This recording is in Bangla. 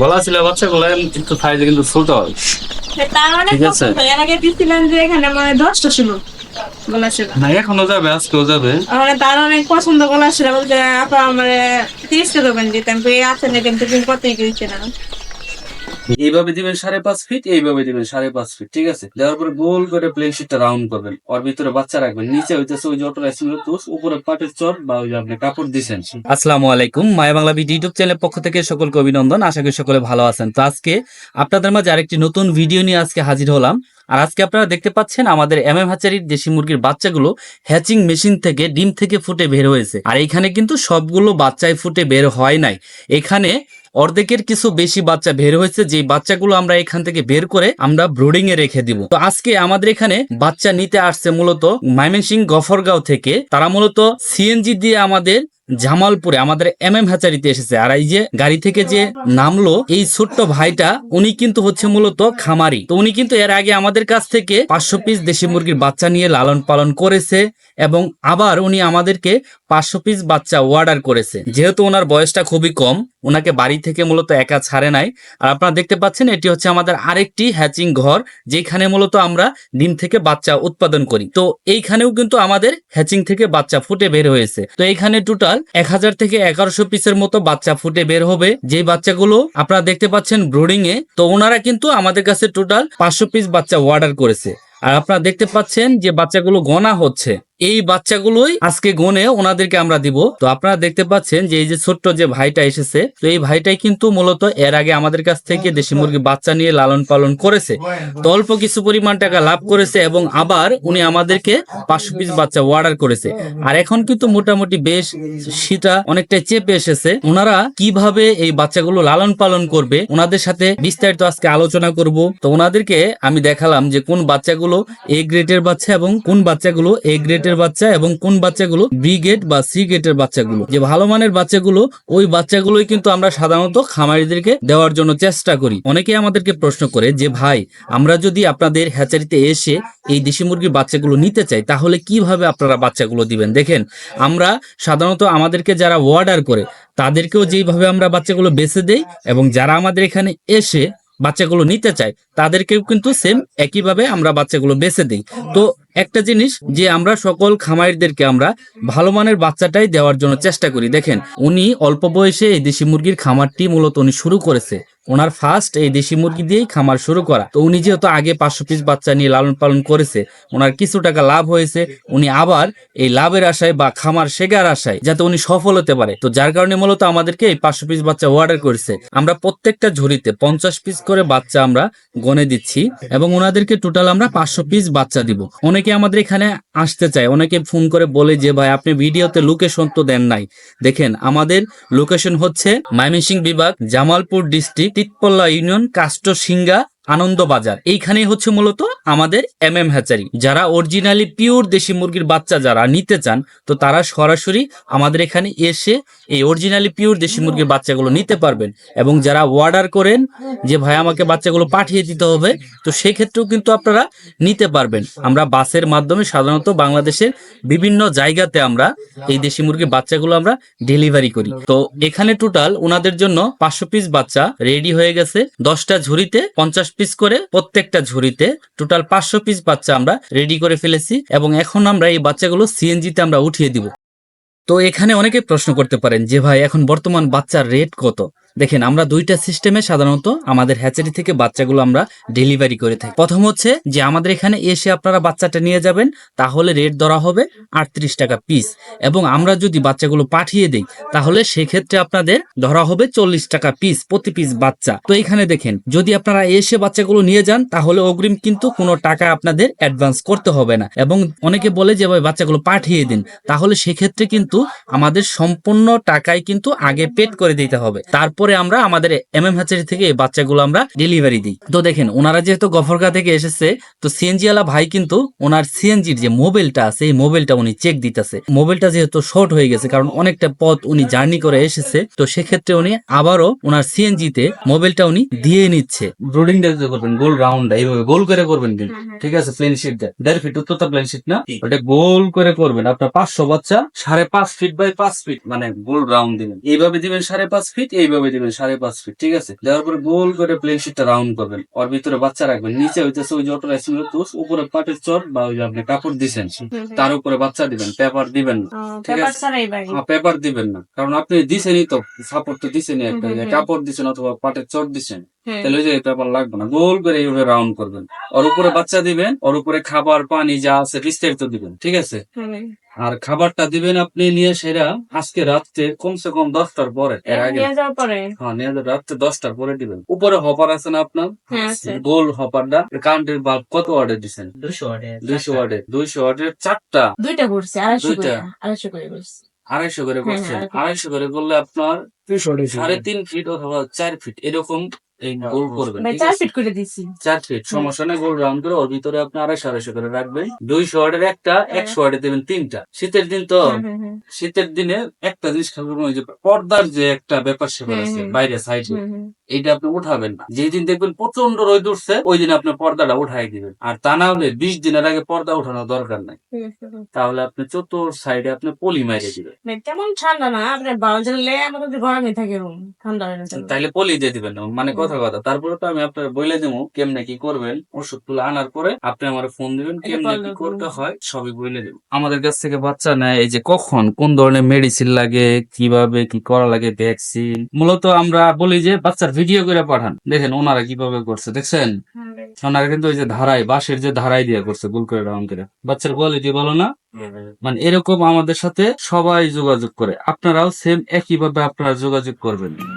গলা ছিল বাচ্চা বাচ্চাগুলো কিন্তু সাইজে কিন্তু ছোট হয়। তার অনেক ঠিক আছে। এর আগে দিছিলেন যে এখানে মানে দশটা ছিল গলা ছিল। না এখনও যাবে আজকেও যাবে। মানে তার অনেক পছন্দ গলা ছিল বলছে আপা আমার তিরিশটা দেবেন দিতাম আমি কই, আচ্ছা না কিন্তু তুমি কতই দিচ্ছে না এইভাবে দিবেন সাড়ে পাঁচ ফিট এইভাবে দিবেন সাড়ে পাঁচ ফিট ঠিক আছে? দেওয়ার পরে গোল করে প্লেন শিটটা রাউন্ড করবেন। ওর ভিতরে বাচ্চা রাখবেন। নিচে হইতেছে ওই যে অটো তুষ উপরে পাটের চর বা ওই আপনি কাপড় দিছেন। আসসালামু আলাইকুম, মায়া বাংলা ভিডিও ইউটিউব চ্যানেলের পক্ষ থেকে সকলকে অভিনন্দন। আশা করি সকলে ভালো আছেন। তো আজকে আপনাদের মাঝে আরেকটি নতুন ভিডিও নিয়ে আজকে হাজির হলাম। আর আজকে আপনারা দেখতে পাচ্ছেন আমাদের এম এম হাচারির দেশি মুরগির বাচ্চাগুলো হ্যাচিং মেশিন থেকে, ডিম থেকে ফুটে বের হয়েছে। আর এখানে কিন্তু সবগুলো বাচ্চাই ফুটে বের হয় নাই। এখানে অর্ধেকের কিছু বেশি বাচ্চা বের হয়েছে যে বাচ্চাগুলো আমরা এখান থেকে বের করে আমরা ব্রোডিং এ রেখে দিব। তো আজকে আমাদের এখানে বাচ্চা নিতে আসছে মূলত ময়মনসিং গফরগাঁও থেকে। তারা মূলত সিএনজি দিয়ে আমাদের জামালপুরে, আমাদের এম এম হ্যাচারিতে এসেছে। আর এই যে গাড়ি থেকে যে নামলো, এই ছোট্ট ভাইটা, উনি কিন্তু হচ্ছে মূলত খামারি। তো উনি কিন্তু এর আগে আমাদের কাছ থেকে পাঁচশো পিস দেশি মুরগির বাচ্চা নিয়ে লালন পালন করেছে এবং আবার উনি আমাদেরকে পাঁচশো পিস বাচ্চা অর্ডার করেছে। যেহেতু ওনার বয়সটা খুবই কম, ওনাকে বাড়ি থেকে মূলত একা ছাড়ে নাই। আর আপনারা দেখতে পাচ্ছেন, এটি হচ্ছে আমাদের আরেকটি হ্যাচিং ঘর, যেখানে মূলত আমরা ডিম থেকে বাচ্চা উৎপাদন করি। তো এইখানেও কিন্তু আমাদের হ্যাচিং থেকে বাচ্চা ফুটে বের হয়েছে। তো এইখানে টোটাল এক হাজার থেকে এগারোশো পিসের মতো বাচ্চা ফুটে বের হবে। যে বাচ্চাগুলো আপনারা দেখতে পাচ্ছেন ব্রোডিং এ, তো ওনারা কিন্তু আমাদের কাছে টোটাল পাঁচশো পিস বাচ্চা অর্ডার করেছে। আর আপনারা দেখতে পাচ্ছেন যে বাচ্চাগুলো গনা হচ্ছে। এই বাচ্চাগুলোই আজকে গনে ওনাদেরকে আমরা দিব। তো আপনারা দেখতে পাচ্ছেন যে এই যে ছোট্ট যে ভাইটা এসেছে, তো এই ভাইটাই কিন্তু মূলত এর আগে আমাদের কাছ থেকে দেশি মুরগি বাচ্চা নিয়ে লালন পালন করেছে। তো অল্প কিছু পরিমাণ টাকা লাভ করেছে এবং আবার উনি আমাদেরকে পাঁচশো পিস বাচ্চা অর্ডার করেছে। আর এখন কিন্তু মোটামুটি বেশ শীতা অনেকটাই চেপে এসেছে। ওনারা কীভাবে এই বাচ্চাগুলো লালন পালন করবে, ওনাদের সাথে বিস্তারিত আজকে আলোচনা করব। তো ওনাদেরকে আমি দেখালাম যে কোন বাচ্চাগুলো এ গ্রেডের বাচ্চা এবং কোন বাচ্চাগুলো এ গ্রেডের বাচ্চা এবং কোন বাচ্চাগুলো বি গ্রেড বা সি গেটের বাচ্চাগুলো। যে ভালো মানের বাচ্চাগুলো, ওই বাচ্চাগুলোই কিন্তু আমরা সাধারণত খামারিদেরকে দেওয়ার জন্য চেষ্টা করি। অনেকেই আমাদেরকে প্রশ্ন করে যে, ভাই, আমরা যদি আপনাদের হ্যাচারিতে এসে এই দেশি মুরগির বাচ্চাগুলো নিতে চাই, তাহলে কীভাবে আপনারা বাচ্চাগুলো দিবেন? দেখেন, আমরা সাধারণত আমাদেরকে যারা অর্ডার করে, তাদেরকেও যেইভাবে আমরা বাচ্চাগুলো বেছে দেই এবং যারা আমাদের এখানে এসে বাচ্চাগুলো নিতে চায়, তাদেরকেও কিন্তু সেম একইভাবে আমরা বাচ্চাগুলো বেছে দিই। তো একটা জিনিস যে আমরা সকল খামারিদেরকে আমরা ভালো মানের বাচ্চাটাই দেওয়ার জন্য চেষ্টা করি। দেখেন, উনি অল্প বয়সে এই দেশি মুরগির খামারটি মূলত উনি শুরু করেছে। ওনার ফার্স্ট এই দেশি মুরগি দিয়েই খামার শুরু করা। তো উনি যেহেতু আগে পাঁচশো পিস বাচ্চা নিয়ে লালন পালন করেছে, ওনার কিছু টাকা লাভ হয়েছে, উনি আবার এই লাভের আশায় বা খামার শেখার আশায় যাতে উনি সফল হতে পারে। তো যার কারণে মূলত আমাদেরকে এই পাঁচশো পিস বাচ্চা অর্ডার করেছে। আমরা প্রত্যেকটা ঝুড়িতে পঞ্চাশ পিস করে বাচ্চা আমরা গনে দিচ্ছি এবং ওনাদেরকে টোটাল আমরা পাঁচশো পিস বাচ্চা দিব। অনেকে আমাদের এখানে আসতে চায়, অনেকে ফোন করে বলে যে, ভাই, আপনি ভিডিওতে লোকেশন তো দেন নাই। দেখেন, আমাদের লোকেশন হচ্ছে ময়মনসিংহ বিভাগ, জামালপুর ডিস্ট্রিক্ট তিতপল্লা ইউনিয়ন কাস্ট সিঙ্গা আনন্দ বাজার এইখানে হচ্ছে মূলত আমাদের এম এম হ্যাচারি যারা অরিজিনালি পিওর দেশি মুরগির বাচ্চা যারা নিতে চান, তো তারা সরাসরি আমাদের এখানে এসে এই অরিজিনালি পিওর দেশি মুরগির বাচ্চাগুলো নিতে পারবেন। এবং যারা অর্ডার করেন যে, ভাই, আমাকে বাচ্চাগুলো পাঠিয়ে দিতে হবে, তো সেক্ষেত্রেও কিন্তু আপনারা নিতে পারবেন। আমরা বাসের মাধ্যমে সাধারণত বাংলাদেশের বিভিন্ন জায়গাতে আমরা এই দেশি মুরগির বাচ্চাগুলো আমরা ডেলিভারি করি। তো এখানে টোটাল ওনাদের জন্য পাঁচশো পিস বাচ্চা রেডি হয়ে গেছে। দশটা ঝুড়িতে পঞ্চাশ পিস করে প্রত্যেকটা ঝুড়িতে টোটাল পাঁচশো পিস বাচ্চা আমরা রেডি করে ফেলেছি এবং এখন আমরা এই বাচ্চাগুলো সিএনজিতে আমরা উঠিয়ে দিব। তো এখানে অনেকে প্রশ্ন করতে পারেন যে ভাই, এখন বর্তমান বাচ্চার রেট কত? দেখেন, আমরা দুইটা সিস্টেমে সাধারণত আমাদের হ্যাচারি থেকে বাচ্চাগুলো আমরা ডেলিভারি করে থাকি। প্রথম হচ্ছে যে আমাদের এখানে এসে আপনারা বাচ্চাটা নিয়ে যাবেন, তাহলে রেট ধরা হবে আটত্রিশ টাকা পিস। এবং আমরা যদি বাচ্চাগুলো পাঠিয়ে দিই, তাহলে সেক্ষেত্রে আপনাদের ধরা হবে চল্লিশ টাকা পিস প্রতি পিস বাচ্চা। তো এখানে দেখেন, যদি আপনারা এসে বাচ্চাগুলো নিয়ে যান, তাহলে অগ্রিম কিন্তু কোনো টাকা আপনাদের অ্যাডভান্স করতে হবে না। এবং অনেকে বলে যে, ভাই, বাচ্চাগুলো পাঠিয়ে দিন। তাহলে সেক্ষেত্রে কিন্তু আমাদের সম্পূর্ণ টাকাই কিন্তু আগে পেড করে দিতে হবে। তারপরে আমরা আমাদের এম এম হ্যাচারি থেকে এই বাচ্চাগুলো আমরা ডেলিভারি দিই। তো দেখেন ওনারা যেহেতু গফরগা থেকে এসেছে তো সিএনজি আলা ভাই কিন্তু ওনার সিএনজির যে মোবাইলটা আছে এই মোবাইলটা উনি চেক দিতেছে। মোবাইলটা যেহেতু শর্ট হয়ে গেছে কারণ অনেকটা পথ উনি জার্নি করে এসেছে তো সেক্ষেত্রে উনি আবারও ওনার সিএনজিতে মোবাইলটা উনি দিয়ে নিচ্ছে। ব্রোডিং করবেন গোল রাউন্ড এইভাবে গোল করে করবেন কিন্তু। ঠিক আছে প্লেন শিট দেয় দেড় ফিট উত্তরটা প্লেন শিট না? ওটা গোল করে করবেন। আপনার পাঁচশো বাচ্চা সাড়ে পাঁচ ফিট বাই পাঁচ ফিট মানে গোল রাউন্ড দিবেন। এইভাবে দিবেন সাড়ে পাঁচ ফিট এইভাবে দিবেন সাড়ে পাঁচ ফিট ঠিক আছে? দেওয়ার পরে গোল করে প্লেন শিটটা রাউন্ড করবেন। ওর ভিতরে বাচ্চা রাখবেন। নিচে হইতেছে ওই যে অটো তুষ উপরে পাটের চর বা ওই আপনি কাপড় দিছেন তার উপরে বাচ্চা দিবেন পেপার দিবেন না ঠিক আছে। পেপার দিবেন না। কারণ আপনি দিছেনই তো সাপোর্ট তো দিছেনই একটা। কাপড় দিছেন অথবা পাটের চর দিছেন হ্যাঁ। তাহলে ওই যে পেপার লাগবে না। গোল করে এইভাবে রাউন্ড করবেন। ওর উপরে বাচ্চা দিবেন ওর উপরে খাবার পানি যা আছে বিস্তারিত দিবেন ঠিক আছে। আর খাবারটা দিবেন আপনি নিয়ে সেরা আজকে রাত্রে কমসে কম দশটার পরে। এর আগে হ্যাঁ নিয়ে রাত্রে দশটার পরে দিবেন। উপরে হপার আছে না আপনার? হ্যাঁ গোল হপারটা কারেন্টের বাল্ব কত অর্ডার দিচ্ছেন দুশো দুইশো ওয়ার্ডের দুইশো ওয়ার্ডের চারটা। দুইটা করছে আড়াইশো করে আড়াইশো করে করছে। আড়াইশো করে হ্যাঁ, করছেন? আড়াইশো। করে করলে আপনার সাড়ে তিন ফিট অথবা চার ফিট এরকম এই গোল করবেন চার ফিট করে দিছি চার ফিট সমস্যা নেই গোল রাউন্ড করে ওর ভিতরে আপনি আড়াইশো আড়াইশো করে রাখবেন। দুইশো ওয়ার্ডের একটা একশো ওয়ার্ডে দেবেন তিনটা। শীতের দিন তো। শীতের দিনে একটা জিনিস করবেন ওই যে পর্দার যে একটা ব্যাপার স্যাপার আছে। বাইরে সাইডে। এইটা আপনি উঠাবেন না। যেদিন দেখবেন প্রচণ্ড রোদ উঠছে ওই দিন আপনি পর্দাটা উঠাই দিবেন। আর তা না হলে বিশ দিনের আগে পর্দা উঠানোর দরকার নাই। তাহলে আপনি চতুর সাইডে আপনি পলি মারিয়ে দিবেন। তেমন ঠান্ডা না আপনার বারো আমাদের তো থাকে রুম ঠান্ডা হয় না তেমন। তাইলে পলি দিয়ে দিবেন মানে কথা কথা তারপরে তো আমি আপনার বলে দেবো কেমনে কি করবেন ওষুধগুলো আনার পরে আপনি আমার ফোন দিবেন কেমনে কি করতে হয় সবই বলে দেবো। আমাদের কাছ থেকে বাচ্চা নেয় এই যে কখন কোন ধরনের মেডিসিন লাগে কীভাবে কি করা লাগে ভ্যাকসিন মূলত আমরা বলি যে বাচ্চার ভিডিও করে পাঠান। দেখেন ওনারা কীভাবে করছে দেখছেন? ওনারা কিন্তু ওই যে ধারাই বাঁশের যে ধারাই দিয়ে করছে গোল করে রাউন্ড করে। বাচ্চার কোয়ালিটি বলো না? মানে এরকম আমাদের সাথে সবাই যোগাযোগ করে। আপনারাও সেম একইভাবে আপনারা যোগাযোগ করবেন।